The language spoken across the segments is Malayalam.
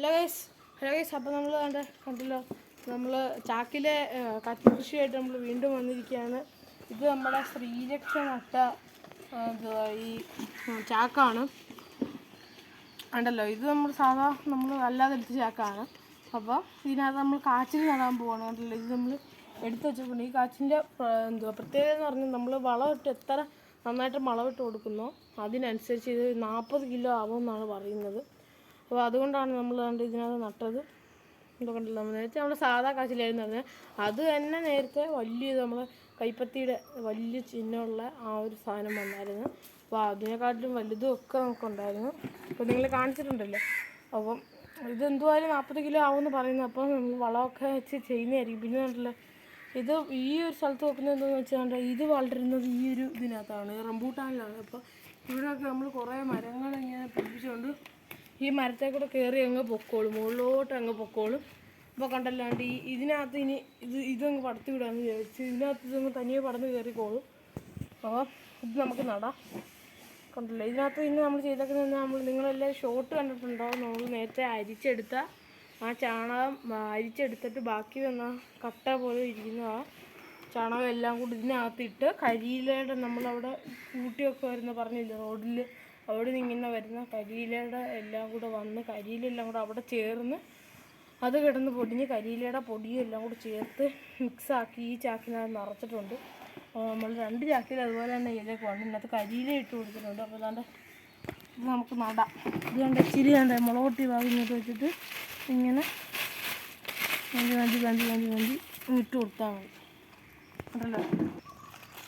ഹലോ ഗൈസ് ഹലോ ഗൈസ് അപ്പോൾ നമ്മൾ കണ്ട കണ്ടല്ലോ? നമ്മൾ ചാക്കിലെ കത്തിക്കൃഷിയായിട്ട് നമ്മൾ വീണ്ടും വന്നിരിക്കുകയാണ്. ഇത് നമ്മുടെ ശ്രീരക്ഷ നട്ട എന്തുവാ ഈ ചാക്കാണ്. ഉണ്ടല്ലോ ഇത് നമ്മൾ സാധാ നമ്മൾ അല്ലാതെ എടുത്ത ചാക്കാണ്. അപ്പോൾ ഇതിനകത്ത് നമ്മൾ കാച്ചിൽ നടാൻ പോവാണ്. കണ്ടല്ലോ ഇത് നമ്മൾ എടുത്ത് വെച്ചിട്ടുണ്ട് ഈ കാച്ചിന്റെ എന്തുവാ പ്രത്യേകത എന്ന് പറഞ്ഞാൽ നമ്മൾ വളമിട്ട് എത്ര നന്നായിട്ട് വളമിട്ട് കൊടുക്കുന്നു അതിനനുസരിച്ച് ഇത് നാൽപ്പത് കിലോ ആവുമെന്നാണ് പറയുന്നത്. അപ്പോൾ അതുകൊണ്ടാണ് നമ്മൾ കണ്ട് ഇതിനകത്ത് നട്ടത്. ഇതൊക്കെ കണ്ടല്ലോ? നമ്മൾ നേരത്തെ നമ്മൾ സാധാ കാച്ചിലായിരുന്നു പറഞ്ഞത് അത് തന്നെ നേരത്തെ വലിയ നമ്മൾ കൈപ്പത്തിയുടെ വലിയ ചിഹ്നമുള്ള ആ ഒരു സാധനം വന്നായിരുന്നു. അപ്പോൾ അതിനെക്കാട്ടിലും വലുതും ഒക്കെ നമുക്കുണ്ടായിരുന്നു. അപ്പോൾ നിങ്ങൾ കാണിച്ചിട്ടുണ്ടല്ലോ. അപ്പം ഇത് എന്തുവായാലും നാൽപ്പത് കിലോ ആവുമെന്ന് പറയുന്നു. അപ്പോൾ നമ്മൾ വളമൊക്കെ വെച്ച് ചെയ്യുന്നതായിരിക്കും. പിന്നെ കണ്ടല്ലോ? ഇത് ഈ ഒരു സ്ഥലത്ത് വെക്കുന്നത് എന്താണെന്ന് വെച്ചാൽ ഇത് വളരുന്നത് ഈ ഒരു ഇതിനകത്താണ്. റംബൂട്ടാനിലാണ്. അപ്പോൾ ഇവിടെയൊക്കെ നമ്മൾ കുറേ മരങ്ങൾ ഇങ്ങനെ പിടിപ്പിച്ചുകൊണ്ട് ഈ മരത്തെ കൂടെ കയറി അങ്ങ് പൊക്കോളും. മുകളിലോട്ട് അങ്ങ് പൊക്കോളും. അപ്പോൾ കണ്ടല്ലാണ്ട് ഈ ഇതിനകത്ത് ഇനി ഇത് ഇതങ്ങ് പടത്തി വിടാമെന്ന് വിചാരിച്ച് ഇതിനകത്ത് ഇതങ്ങ് തനിയെ പടന്ന് കയറിക്കോളും അപ്പോൾ ഇത് നമുക്ക് നടാം. കണ്ടല്ലോ? ഇതിനകത്ത് ഇന്ന് നമ്മൾ ചെയ്തേക്കുന്നത് നമ്മൾ നിങ്ങളെല്ലാം ഷോട്ട് കണ്ടിട്ടുണ്ടോ നമ്മൾ നേരത്തെ അരിച്ചെടുത്ത ആ ചാണകം അരിച്ചെടുത്തിട്ട് ബാക്കി വന്ന കട്ട പോലെ ഇരിക്കുന്ന ആ ചാണകം എല്ലാം കൂടി ഇതിനകത്തിട്ട് കരിയിലയുടെ നമ്മളവിടെ കൂട്ടിയൊക്കെ വരുന്ന പറഞ്ഞില്ലേ? റോഡിൽ അവിടെ നിന്ന് ഇങ്ങനെ വരുന്ന കരിയിലയുടെ എല്ലാം കൂടെ വന്ന് കരിയിലെല്ലാം കൂടെ അവിടെ ചേർന്ന് അത് കിടന്ന് പൊടിഞ്ഞ് കരിയിലയുടെ പൊടിയും എല്ലാം കൂടെ ചേർത്ത് മിക്സാക്കി ഈ ചാക്കിനകത്ത് നിറച്ചിട്ടുണ്ട്. നമ്മൾ രണ്ട് ചാക്കിൽ അതുപോലെ തന്നെ ഇതിലേക്ക് കൊണ്ട് ഇതിനകത്ത് കരിയില ഇട്ട് കൊടുത്തിട്ടുണ്ട്. അപ്പോൾ അതാണ്ട് ഇത് നമുക്ക് നടാം. ഇത് കണ്ട ഇച്ചിരി കണ്ട മുളകൊട്ടി ഇങ്ങോട്ട് വെച്ചിട്ട് ഇങ്ങനെ വണ്ടി വണ്ടി വണ്ടി വണ്ടി വണ്ടി ഇട്ട് കൊടുത്താൽ മതി. ഉണ്ടല്ലോ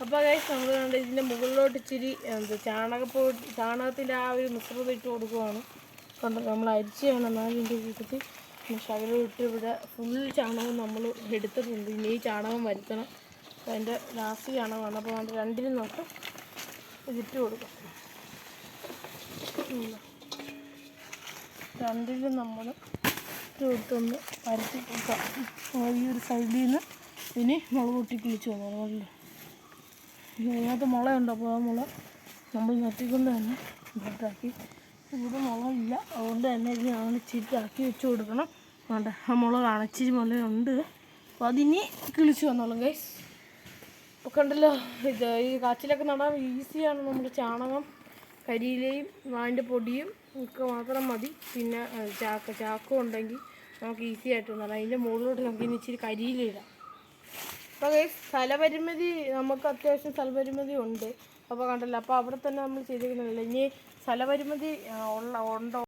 അപ്പോൾ ഗൈസ് നമ്മൾ കണ്ട് ഇതിന്റെ മുകളിലോട്ട് ഇച്ചിരി എന്താ ചാണകപ്പോ ചാണകത്തിന്റെ ആ ഒരു മിശ്രിതം ഇട്ട് കൊടുക്കുവാണ്. കണ്ട് നമ്മൾ അരിച്ചാണ് എന്നാലിന്റെ കൂട്ടത്തിൽ ശകലം ഇട്ട് ഇവിടെ ഫുൾ ചാണകം നമ്മൾ എടുത്തിട്ടുണ്ട്. ഇനി ഈ ചാണകം വരുത്തണം. അപ്പോൾ അതിന്റെ ലാസ്റ്റ് ചാണകമാണ്. അപ്പോൾ നമ്മൾ രണ്ടിനും നോട്ട് ഇതിട്ട് കൊടുക്കും. രണ്ടിലും നമ്മൾ ഇട്ട് കൊടുത്തൊന്ന് പരത്തി കൊടുക്കാം. ഈ ഒരു സൈഡിൽ നിന്ന് ഇനി മുളക് പൊട്ടി കിളിച്ച് വന്നു മുകളിൽ ഇതിനകത്ത് മുളയുണ്ട് അപ്പോൾ ആ മുള നമ്മൾ ഞെട്ടിക്കൊണ്ട് തന്നെ ഇതാക്കി. ഇവിടെ മുളകില്ല അതുകൊണ്ട് തന്നെ ഇത് ഞങ്ങൾ ഇച്ചിരി ആക്കി വെച്ച് കൊടുക്കണം. വേണ്ട ആ മുള ഇച്ചിരി മുളയുണ്ട്. അപ്പോൾ അതിനി കിളിച്ച് വന്നോളും ഗൈസ് ഇപ്പോൾ കണ്ടല്ലോ ഇത് ഈ കാച്ചിലൊക്കെ നടാൻ ഈസിയാണ് നമ്മുടെ ചാണകം കരിയിലയും അതിന്റെ പൊടിയും ഒക്കെ മാത്രം മതി. പിന്നെ ചാക്ക ചാക്കും ഉണ്ടെങ്കിൽ നമുക്ക് ഈസി ആയിട്ട് നടാം. അതിന്റെ മുകളിലോട്ട് നമുക്ക് ഇനി ഇച്ചിരി കരിയില ഇടാം. അപ്പോൾ സ്ഥലപരിമിതി നമുക്ക് അത്യാവശ്യം സ്ഥലപരിമിതി ഉണ്ട്. അപ്പോൾ കണ്ടല്ലോ അപ്പോൾ അവിടെ തന്നെ നമ്മൾ ചെയ്തിരിക്കുന്നില്ല ഇനി സ്ഥലപരിമിതി ഉള്ള ഉണ്ടോ?